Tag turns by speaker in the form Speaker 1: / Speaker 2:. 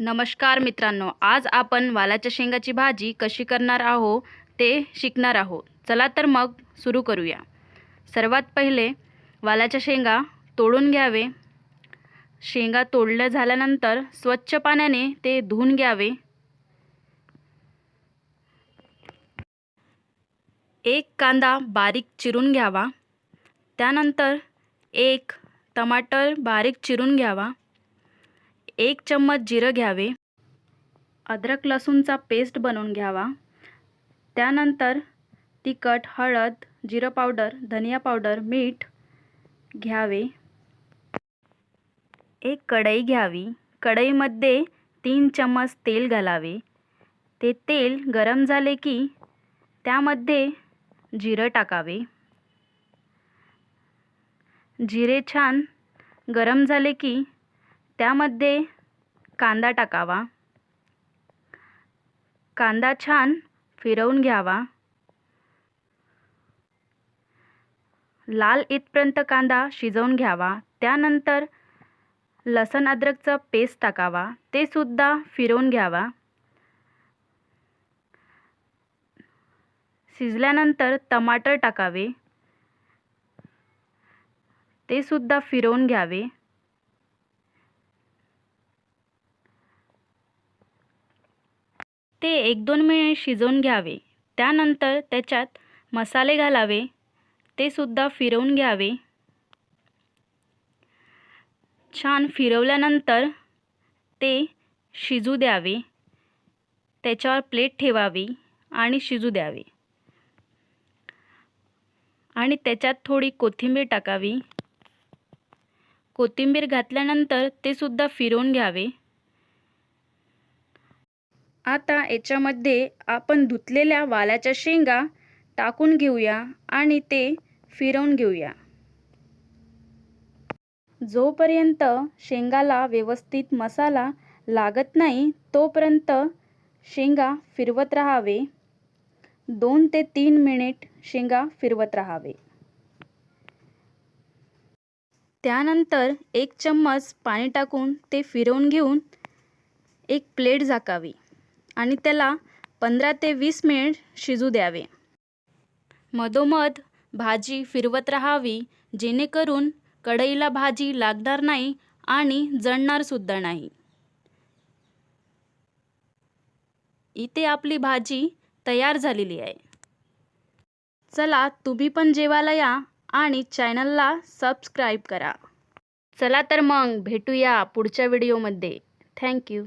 Speaker 1: नमस्कार मित्रांनो आज आपण वालाच्या शेंगाची भाजी कशी करणार आहो ते शिकणार आहो चला तर मग सुरू करूया. सर्वात पहिले वालाच्या शेंगा तोडून घ्यावे. शेंगा तोडल्या झाल्यानंतर स्वच्छ पाण्याने ते धुवून घ्यावे. एक कांदा बारीक चिरून घ्यावा. त्यानंतर एक टमाटर बारीक चिरून घ्यावा. एक चम्मच जिरं घ्यावे. अद्रक लसूणचा पेस्ट बनवून घ्यावा. त्यानंतर तिखट हळद जिरं पावडर धनिया पावडर मीठ घ्यावे. एक कढई घ्यावी. कढईमध्ये तीन चम्मच तेल घालावे. ते तेल गरम झाले की त्यामध्ये जिरं टाकावे. जिरे छान गरम झाले की त्यामध्ये कांदा टाकावा. कांदा छान फिरवून घ्यावा. लाल इथपर्यंत कांदा शिजवून घ्यावा. त्यानंतर लसण अद्रकचं पेस्ट टाकावा. ते सुद्धा फिरवून घ्यावा. शिजल्यानंतर टमाटर टाकावे. ते सुद्धा फिरवून घ्यावे. ते एक दोन मिनिट शिजवून घ्यावे. त्यानंतर त्याच्यात मसाले घालावे. ते सुद्धा फिरवून घ्यावे. छान फिरवल्यानंतर ते शिजू द्यावे. त्याच्यावर प्लेट ठेवावी आणि शिजू द्यावे. आणि त्याच्यात थोडी कोथिंबीर टाकावी. कोथिंबीर घातल्यानंतर ते सुद्धा फिरवून घ्यावे. आता याच्यामध्ये आपण धुतलेल्या वालाच्या शेंगा टाकून घेऊया आणि ते फिरवून घेऊया. जोपर्यंत शेंगाला व्यवस्थित मसाला लागत नाही तोपर्यंत शेंगा फिरवत राहावे. दोन ते तीन मिनिट शेंगा फिरवत राहावे. त्यानंतर एक चम्मच पाणी टाकून ते फिरवून घेऊन एक प्लेट झाकावी. आणि त्याला पंधरा ते वीस मिनिट शिजू द्यावे. मधोमध भाजी फिरवत राहावी जेणेकरून कढईला भाजी लागणार नाही आणि जळणारसुद्धा नाही. इथे आपली भाजी तयार झालेली आहे. चला तुम्ही पण जेवायला या आणि चॅनलला सबस्क्राईब करा. चला तर मग भेटूया पुढच्या व्हिडिओमध्ये. थँक्यू.